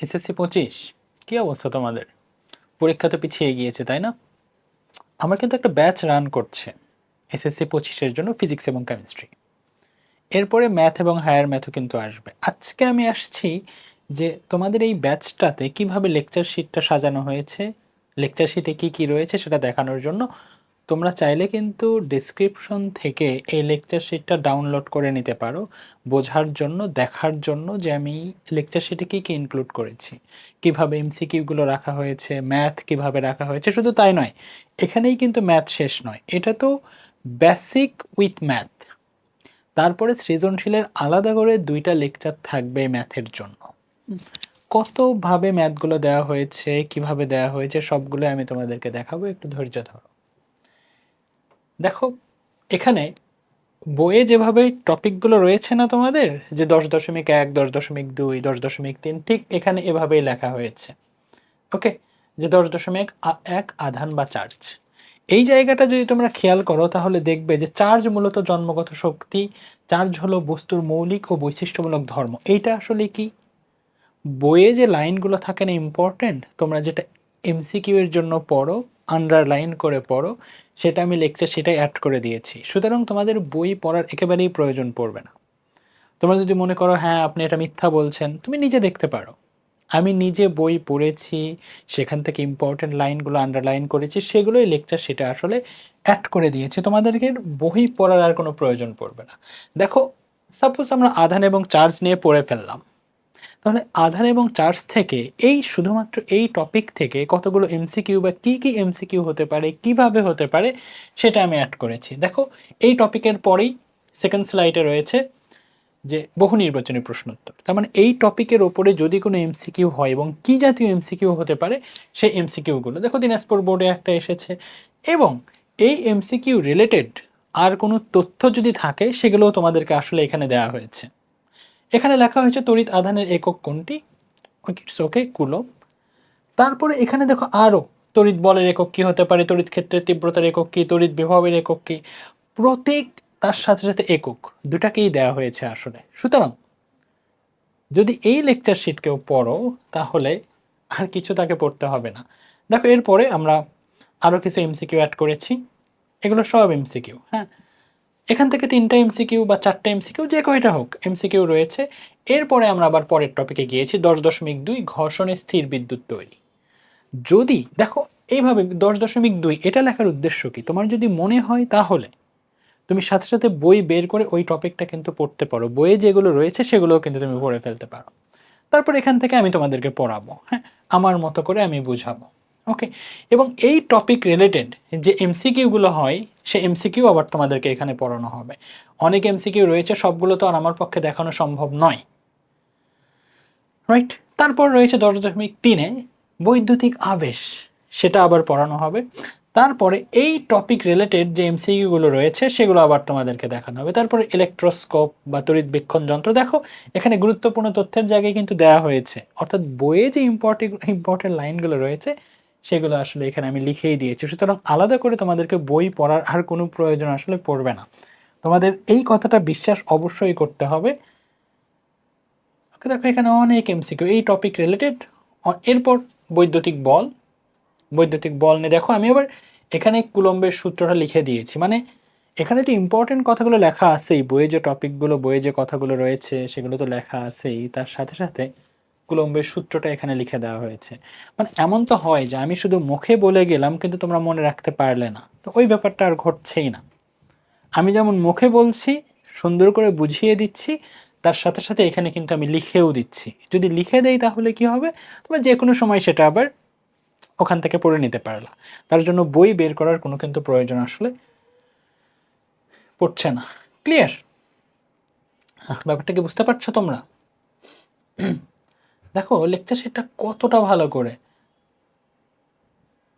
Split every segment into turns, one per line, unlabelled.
SSC পঁচিশ, কী অবস্থা তোমাদের? পরীক্ষা তো পিছিয়ে গিয়েছে, তাই না? আমার কিন্তু একটা ব্যাচ রান করছে, এসএসসি পঁচিশের জন্য ফিজিক্স এবং কেমিস্ট্রি এরপরে ম্যাথ এবং হায়ার ম্যাথও কিন্তু আসবে। আজকে আমি আসছি যে তোমাদের এই ব্যাচটাতে কীভাবে লেকচার শিটটা সাজানো হয়েছে লেকচার শিটে কী কী রয়েছে সেটা দেখানোর জন্য তোমরা চাইলে কিন্তু ডেসক্রিপশন থেকে এই লেকচার শিটটা ডাউনলোড করে নিতে পারো। বোঝার জন্য, দেখার জন্য যে আমি লেকচার শিটে কী কী ইনক্লুড করেছি। কীভাবে এমসিকিউগুলো রাখা হয়েছে ম্যাথ কীভাবে রাখা হয়েছে, শুধু তাই নয়, এখানেই কিন্তু ম্যাথ শেষ নয়। এটা তো বেসিক উইথ ম্যাথ তারপরে সৃজনশীলের আলাদা করে দুইটা লেকচার থাকবে ম্যাথের জন্য। কতভাবে ম্যাথগুলো দেওয়া হয়েছে, কীভাবে দেওয়া হয়েছে সবগুলো আমি তোমাদেরকে দেখাবো। একটু ধৈর্য ধরো। দেখো, এখানে বইয়ে যেভাবে টপিকগুলো রয়েছে না তোমাদের, যে দশ দশমিক এক, দশ দশমিক দুই, দশ দশমিক তিন, ঠিক এখানে এভাবেই লেখা হয়েছে। ওকে? যে দশ দশমিক এক, আধান বা চার্জ। এই জায়গাটা যদি তোমরা খেয়াল করো, তাহলে দেখবে যে চার্জ মূলত জন্মগত শক্তি, চার্জ হলো বস্তুর মৌলিক ও বৈশিষ্ট্যমূলক ধর্ম। এইটা আসলে কি? বইয়ে যে লাইনগুলো থাকে না ইম্পর্ট্যান্ট তোমরা যেটা এমসিকিউ এর জন্য পড়ো আন্ডারলাইন করে পড়ো সেটা আমি লেকচার সেটাই অ্যাড করে দিয়েছি। সুতরাং তোমাদের বই পড়ার একেবারেই প্রয়োজন পড়বে না। তোমরা যদি মনে করো হ্যাঁ আপনি এটা মিথ্যা বলছেন, তুমি নিজে দেখতে পারো। আমি নিজে বই পড়েছি, সেখান থেকে ইম্পর্টেন্ট লাইনগুলো আন্ডারলাইন করেছি, সেগুলোই লেকচার সেটা আসলে অ্যাড করে দিয়েছি। তোমাদেরকে বই পড়ার আর কোনো প্রয়োজন পড়বে না। দেখো সাপোজ আমরা আধান এবং চার্জ নিয়ে পড়ে ফেললাম। তাহলে আধার এবং চার্জ থেকে এই শুধুমাত্র এই টপিক থেকে কতগুলো এমসিকিউ বা কী কী এমসিকিউ হতে পারে, কীভাবে হতে পারে, সেটা আমি অ্যাড করেছি। দেখো, এই টপিকের পরেই সেকেন্ড স্লাইডে রয়েছে যে বহু নির্বাচনী প্রশ্নোত্তর। তার মানে এই টপিকের ওপরে যদি কোনো এমসিকিউ হয় এবং কি জাতীয় এমসিকিউ হতে পারে, সেই এমসিকিউগুলো দেখো, দিনাজপুর বোর্ডে একটা এসেছে এবং এই এমসিকিউ রিলেটেড আর কোনো তথ্য যদি থাকে, সেগুলোও তোমাদেরকে আসলে এখানে দেওয়া হয়েছে। এখানে লেখা হয়েছে তড়িৎ আধানের একক কোনটি ইটস ওকে কুলম তারপরে এখানে দেখো আরও, তড়িৎ বলের একক কী হতে পারে? তড়িৎ ক্ষেত্রের তীব্রতার একক কী? তড়িৎ বিভবের একক কী? প্রত্যেক তার সাথে সাথে একক, দুটাকেই দেওয়া হয়েছে আসলে। সুতরাং, যদি এই লেকচার শিট কেউ পড়ো, তাহলে আর কিছু তাকে পড়তে হবে না। দেখো, এরপরে আমরা আরও কিছু এমসিকিউ অ্যাড করেছি। এগুলো সব এমসিকিউ হ্যাঁ? এখান থেকে তিনটা এমসিকিউ বা চারটা এমসিকিউ যে কয়টা হোক এমসিকিউ রয়েছে। এরপরে আমরা আবার পরের টপিকে গিয়েছি, দশ দশমিক দুই ঘর্ষণে স্থির বিদ্যুৎ তৈরি। যদি, দেখো, এইভাবে দশ দশমিক দুই, এটা লেখার উদ্দেশ্য কি? তোমার যদি মনে হয় তাহলে, তুমি সাথে সাথে বই বের করে ওই টপিকটা কিন্তু পড়তে পারো। বইয়ে যেগুলো রয়েছে, সেগুলোও কিন্তু তুমি পড়ে ফেলতে পারো। তারপর এখান থেকে আমি তোমাদেরকে পড়াবো হ্যাঁ? আমার মতো করে আমি বুঝাবো। ওকে এবং এই টপিক রিলেটেড যে এমসিকিউগুলো হয়, সে এমসিকিউ আবার তোমাদেরকে এখানে পড়ানো হবে। অনেক এমসিকিউ রয়েছে, সবগুলো তো আর আমার পক্ষে দেখানো সম্ভব নয়। রাইট তারপর রয়েছে দশ দশমিক তিনে, বৈদ্যুতিক আবেশ, সেটা আবার পড়ানো হবে। তারপরে এই টপিক রিলেটেড যে এমসিকিউগুলো রয়েছে, সেগুলো আবার তোমাদেরকে দেখানো হবে। তারপরে ইলেকট্রোস্কোপ বা তড়িৎ বীক্ষণ যন্ত্র, দেখো, এখানে গুরুত্বপূর্ণ তথ্যের জায়গায় কিন্তু দেওয়া হয়েছে। অর্থাৎ বইয়ে যে ইম্পর্টেন্ট ইম্পর্টেন্ট লাইনগুলো রয়েছে সেগুলো আসলে এখানে আমি লিখেই দিয়েছি। সুতরাং আলাদা করে তোমাদেরকে বই পড়ার আর কোনো প্রয়োজন আসলে পড়বে না। তোমাদের এই কথাটা বিশ্বাস অবশ্যই করতে হবে। ওকে, দেখো এখানে অনেক এমসিকিউ এই টপিক রিলেটেড এরপর বৈদ্যুতিক বল। বৈদ্যুতিক বল নিয়ে দেখো, আমি আবার এখানে কুলম্বের সূত্রটা লিখে দিয়েছি। মানে এখানে তো ইম্পর্টেন্ট কথাগুলো লেখা আছেই বইয়ে যে টপিকগুলো বইয়ে যে কথাগুলো রয়েছে, সেগুলো তো লেখা আছেই। তার সাথে সাথে কুলম্বের সূত্রটা এখানে লিখে দেওয়া হয়েছে। মানে এমন তো হয় যে আমি শুধু মুখে বলে গেলাম, কিন্তু তোমরা মনে রাখতে পারলে না। তো ওই ব্যাপারটা আর ঘটছেই না। আমি যেমন মুখে বলছি, সুন্দর করে বুঝিয়ে দিচ্ছি, তার সাথে সাথে এখানে কিন্তু আমি লিখেও দিচ্ছি। যদি লিখে দেই তাহলে কি হবে? তোমরা যে কোনো সময় সেটা আবার ওখান থেকে পড়ে নিতে পারলা। তার জন্য বই বের করার কোনো কিন্তু প্রয়োজন আসলে পড়ছে না। ক্লিয়ার ব্যাপারটা কি বুঝতে পারছ তোমরা? দেখো লেকচার সেটা কতটা ভালো করে।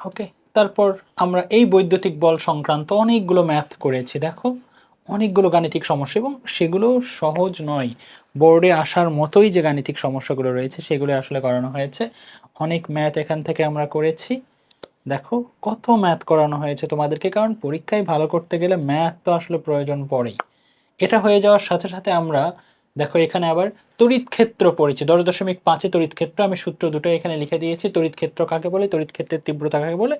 ওকে তারপর আমরা এই বৈদ্যুতিক বল সংক্রান্ত অনেকগুলো ম্যাথ করেছি, দেখো। অনেকগুলো গাণিতিক সমস্যা এবং সেগুলো সহজ নয়। বোর্ডে আসার মতোই যে গাণিতিক সমস্যাগুলো রয়েছে, সেগুলো আসলে করানো হয়েছে। অনেক ম্যাথ এখান থেকে আমরা করেছি। দেখো, কত ম্যাথ করানো হয়েছে তোমাদেরকে, কারণ পরীক্ষায় ভালো করতে গেলে ম্যাথ তো আসলে প্রয়োজন পড়েই। এটা হয়ে যাওয়ার সাথে সাথে আমরা দেখো, এখানে আবার তড়িৎ ক্ষেত্র পড়েছে। দশ দশমিক পাঁচে তড়িৎ ক্ষেত্র, আমি সূত্র দুটো এখানে লিখে দিয়েছি। তড়িৎ ক্ষেত্র কাকে বলে? তড়িৎ ক্ষেত্রের তীব্রতা কাকে বলে?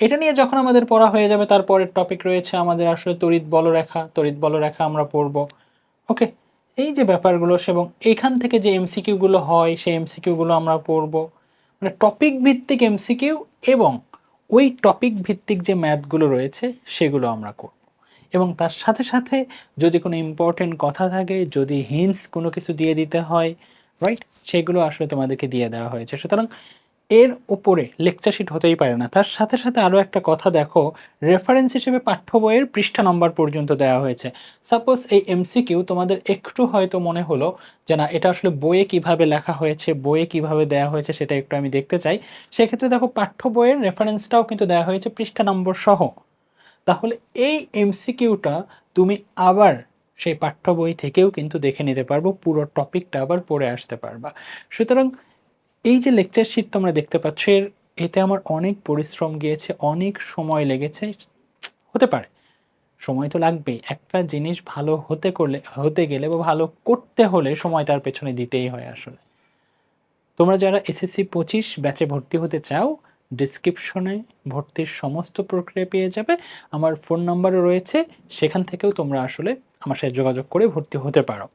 এটা নিয়ে যখন আমাদের পড়া হয়ে যাবে, তারপরের টপিক রয়েছে আমাদের আসলে তড়িৎ বলরেখা। তড়িৎ বলরেখা আমরা পড়ব। ওকে এই যে ব্যাপারগুলো, এবং এইখান থেকে যে এমসিকিউগুলো হয়, সেই এমসিকিউগুলো আমরা পড়ব। মানে টপিক ভিত্তিক এমসিকিউ এবং ওই টপিক ভিত্তিক যে ম্যাথগুলো রয়েছে, সেগুলো আমরা করব। এবং তার সাথে সাথে যদি কোনো ইম্পর্টেন্ট কথা থাকে, যদি হিন্টস কোনো কিছু দিয়ে দিতে হয় রাইট সেগুলো আসলে তোমাদেরকে দিয়ে দেওয়া হয়েছে। সুতরাং এর উপরে লেকচার শিট হতেই পারে না। তার সাথে সাথে আরও একটা কথা দেখো রেফারেন্স হিসেবে পাঠ্য বইয়ের পৃষ্ঠা নম্বর পর্যন্ত দেওয়া হয়েছে। সাপোজ এই এমসিকিউ তোমাদের একটু হয়তো মনে হলো যে না, এটা আসলে বইয়ে কীভাবে লেখা হয়েছে, বইয়ে কীভাবে দেওয়া হয়েছে সেটা একটু আমি দেখতে চাই। সেক্ষেত্রে দেখো পাঠ্য বইয়ের রেফারেন্সটাও কিন্তু দেওয়া হয়েছে, পৃষ্ঠা নম্বর সহ। তাহলে এই এমসিকিউটা তুমি আবার সেই পাঠ্য বই থেকেও কিন্তু দেখে নিতে পারব, পুরো টপিকটা আবার পড়ে আসতে পারবা। সুতরাং এই যে লেকচার শিট তোমরা দেখতে পাচ্ছ, এর এতে আমার অনেক পরিশ্রম গিয়েছে, অনেক সময় লেগেছে, হতে পারে। সময় তো লাগবেই। একটা জিনিস ভালো হতে করলে, হতে গেলে বা ভালো করতে হলে সময় তার পেছনে দিতেই হয় আসলে। তোমরা যারা এসএসসি পঁচিশ ব্যাচে ভর্তি হতে চাও ডিসক্রিপশনে ভর্তির সমস্ত প্রক্রিয়া পেয়ে যাবে। আমার ফোন নাম্বারও রয়েছে, সেখান থেকেও তোমরা আসলে আমার সাথে যোগাযোগ করে ভর্তি হতে পারো।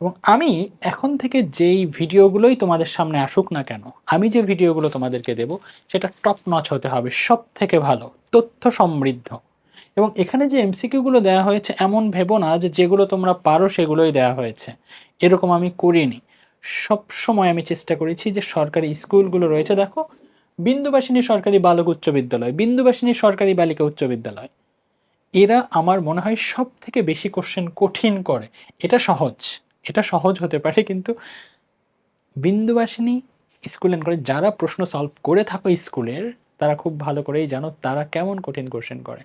এবং আমি এখন থেকে যেই ভিডিওগুলোই তোমাদের সামনে আসুক না কেন, আমি যে ভিডিওগুলো তোমাদেরকে দেব, সেটা টপ নচ হতে হবে সব থেকে ভালো, তথ্য সমৃদ্ধ। এবং এখানে যে এমসিকিউগুলো দেওয়া হয়েছে, এমন ভেবো না যে যেগুলো তোমরা পারো সেগুলোই দেওয়া হয়েছে। এরকম আমি করিনি। সব সময় আমি চেষ্টা করেছি যে সরকারি স্কুলগুলো রয়েছে, দেখো বিন্দুবাসিনী সরকারি বালক উচ্চ বিদ্যালয়, বিন্দুবাসিনী সরকারি বালিকা উচ্চ বিদ্যালয়, এরা আমার মনে হয় সব থেকে বেশি কোশ্চেন কঠিন করে। এটা সহজ এটা সহজ হতে পারে কিন্তু বিন্দুবাসিনী স্কুল অ্যান্ড কলেজ যারা প্রশ্ন সলভ করে থাকো স্কুলের তারা খুব ভালো করেই জানো তারা কেমন কঠিন কোশ্চেন করে।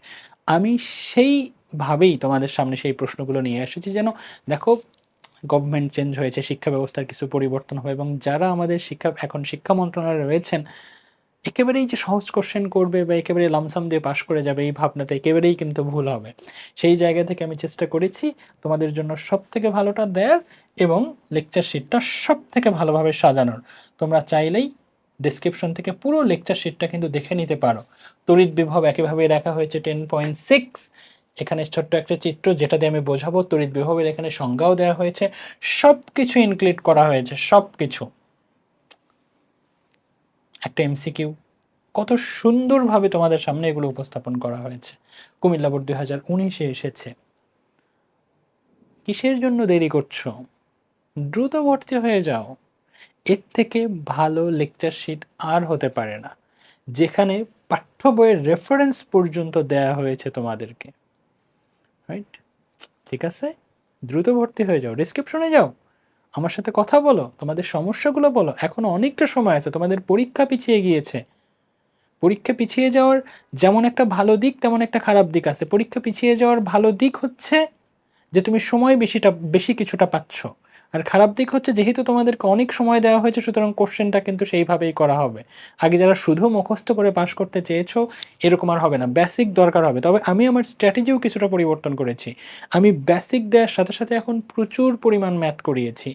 আমি সেইভাবেই তোমাদের সামনে সেই প্রশ্নগুলো নিয়ে এসেছি যেন দেখো গভর্নমেন্ট চেঞ্জ হয়েছে, শিক্ষা ব্যবস্থার কিছু পরিবর্তন হবে এবং যারা আমাদের শিক্ষা, এখন শিক্ষা মন্ত্রণালয়ে রয়েছেন একেবারেই যে সহজ কোশ্চেন করবে বা একেবারে লামসাম দিয়ে পাশ করে যাবে এই ভাবনাটা একেবারেই কিন্তু ভুল হবে। সেই জায়গা থেকে আমি চেষ্টা করেছি তোমাদের জন্য সব থেকে ভালোটা দেয়ার এবং লেকচার শিটটা সব থেকে ভালোভাবে সাজানোর। তোমরা চাইলেই ডিসক্রিপশন থেকে পুরো লেকচার শিটটা কিন্তু দেখে নিতে পারো। তড়িৎ বিভব একইভাবে রাখা হয়েছে টেন পয়েন্ট সিক্স এখানে ছোট্ট একটা চিত্র যেটা দিয়ে আমি বোঝাবো, তড়িৎ বিভবের এখানে সংজ্ঞাও দেওয়া হয়েছে। সব কিছু ইনক্লুড করা হয়েছে সব কিছু একটা এমসিকিউ কত সুন্দরভাবে তোমাদের সামনে এগুলো উপস্থাপন করা হয়েছে। কুমিল্লা বোর্ড দুই হাজার উনিশে এসেছে। কিসের জন্য দেরি করছ? দ্রুত ভর্তি হয়ে যাও। এর থেকে ভালো লেকচার শিট আর হতে পারে না, যেখানে পাঠ্য বইয়ের রেফারেন্স পর্যন্ত দেয়া হয়েছে তোমাদেরকে। রাইট ঠিক আছে? দ্রুত ভর্তি হয়ে যাও। ডিসক্রিপশনে যাও। আমার সাথে কথা বলো, তোমাদের সমস্যাগুলো বলো। এখনও অনেকটা সময় আছে, তোমাদের পরীক্ষা পিছিয়ে গিয়েছে। পরীক্ষা পিছিয়ে যাওয়ার যেমন একটা ভালো দিক, তেমন একটা খারাপ দিক আছে। পরীক্ষা পিছিয়ে যাওয়ার ভালো দিক হচ্ছে যে তুমি সময় বেশিটা, বেশি কিছুটা পাচ্ছ। আর খারাপ দিক হচ্ছে যেহেতু তোমাদেরকে অনেক সময় দেওয়া হয়েছে, সুতরাং কোশ্চেনটা কিন্তু সেইভাবেই করা হবে। আগে যারা শুধু মুখস্থ করে পাশ করতে চেয়েছো, এরকম আর হবে না। বেসিক দরকার হবে। তবে আমি আমার স্ট্র্যাটেজিও কিছুটা পরিবর্তন করেছি। আমি বেসিক দেওয়ার সাথে সাথে এখন প্রচুর পরিমাণ ম্যাথ করিয়েছি।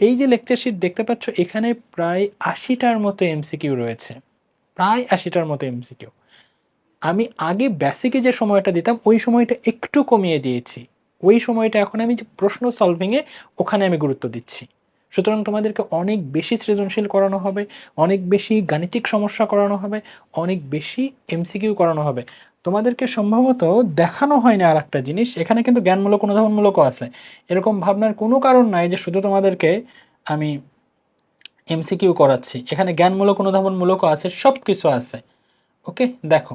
এই যে লেকচার শিট দেখতে পাচ্ছ, এখানে প্রায় আশিটার মতো এমসিকিউ রয়েছে। প্রায় আশিটার মতো এমসিকিউ আমি আগে বেসিকে যে সময়টা দিতাম, ওই সময়টা একটু কমিয়ে দিয়েছি। ওই সময়টা এখন আমি যে প্রশ্ন সলভিংয়ে ওখানে আমি গুরুত্ব দিচ্ছি। সুতরাং তোমাদেরকে অনেক বেশি সৃজনশীল করানো হবে, অনেক বেশি গাণিতিক সমস্যা করানো হবে, অনেক বেশি এমসিকিউ করানো হবে। তোমাদেরকে সম্ভবত দেখানো হয় না আর একটা জিনিস, এখানে কিন্তু জ্ঞানমূলক অনুধাবনমূলকও আছে। এরকম ভাবনার কোনো কারণ নাই যে শুধু তোমাদেরকে আমি এমসিকিউ করাচ্ছি। এখানে জ্ঞানমূলক অনুধাবনমূলকও আছে সব কিছু আছে। ওকে, দেখো।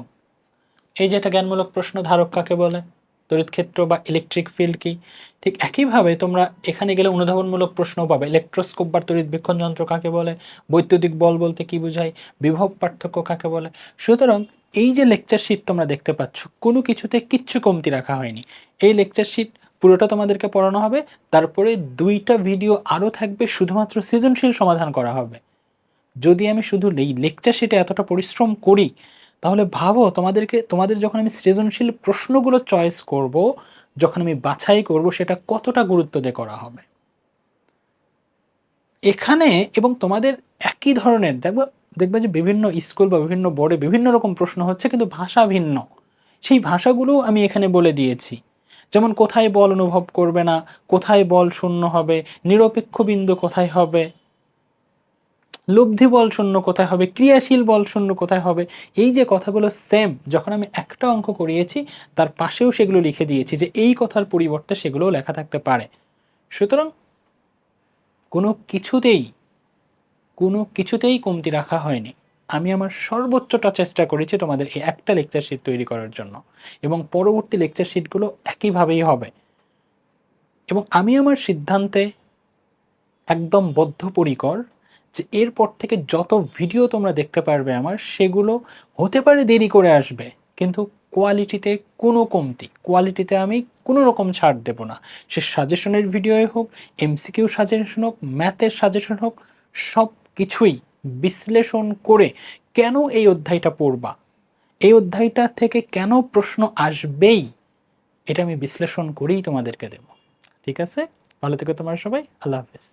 এই যে একটা জ্ঞানমূলক প্রশ্ন ধারক কাকে বলে? তড়িৎ ক্ষেত্র বা ইলেকট্রিক ফিল্ড কি? ঠিক একইভাবে তোমরা এখানে গেলে অনুধাবনমূলক প্রশ্ন পাবে। ইলেকট্রোস্কোপ বা তড়িৎ বীক্ষণ যন্ত্র কাকে বলে? বৈদ্যুতিক বল বলতে কি বোঝায়? বিভব পার্থক্য কাকে বলে? সুতরাং এই যে লেকচার শিট তোমরা দেখতে পাচ্ছ, কোনো কিছুতে কিচ্ছু কমতি রাখা হয়নি। এই লেকচার শিট পুরোটা তোমাদেরকে পড়ানো হবে, তারপরে দুইটা ভিডিও আরও থাকবে, শুধুমাত্র সৃজনশীল সমাধান করা হবে। যদি আমি শুধু এই লেকচার শিটে এতটা পরিশ্রম করি তাহলে ভাবো, তোমাদেরকে, তোমাদের যখন আমি সৃজনশীল প্রশ্নগুলো চয়েস করব, যখন আমি বাছাই করব, সেটা কতটা গুরুত্ব দিয়ে করা হবে? এখানে এবং তোমাদের একই ধরনের, দেখবা, দেখবে যে বিভিন্ন স্কুল বা বিভিন্ন বোর্ডে বিভিন্ন রকম প্রশ্ন হচ্ছে, কিন্তু ভাষা ভিন্ন। সেই ভাষাগুলো আমি এখানে বলে দিয়েছি। যেমন, কোথায় বল অনুভব করবে না, কোথায় বল শূন্য হবে, নিরপেক্ষ বিন্দু কোথায় হবে? লব্ধি বল শূন্য কোথায় হবে? ক্রিয়াশীল বল শূন্য কোথায় হবে? এই যে কথাগুলো সেম যখন আমি একটা অঙ্ক করিয়েছি, তার পাশেও সেগুলো লিখে দিয়েছি যে এই কথার পরিবর্তে সেগুলোও লেখা থাকতে পারে। সুতরাং কোনো কিছুতেই কোনো কিছুতেই কমতি রাখা হয়নি। আমি আমার সর্বোচ্চটা চেষ্টা করেছি তোমাদের এই একটা লেকচার শিট তৈরি করার জন্য এবং পরবর্তী লেকচার শিটগুলো একইভাবেই হবে। এবং আমি আমার সিদ্ধান্তে একদম বদ্ধপরিকর যে এরপর থেকে যত ভিডিও তোমরা দেখতে পারবে আমার, সেগুলো হতে পারে দেরি করে আসবে, কিন্তু কোয়ালিটিতে কোনো কমতি। কোয়ালিটিতে আমি কোনো রকম ছাড় দেব না। সে সাজেশনের ভিডিওই হোক এমসিকিউ সাজেশন হোক ম্যাথের সাজেশন হোক সব কিছুই বিশ্লেষণ করে কেন এই অধ্যায়টা পড়বা? এই অধ্যায়টা থেকে কেন প্রশ্ন আসবেই? এটা আমি বিশ্লেষণ করেই তোমাদেরকে দেব। ঠিক আছে? ভালো থেকো তোমার সবাই। আল্লাহ হাফেজ।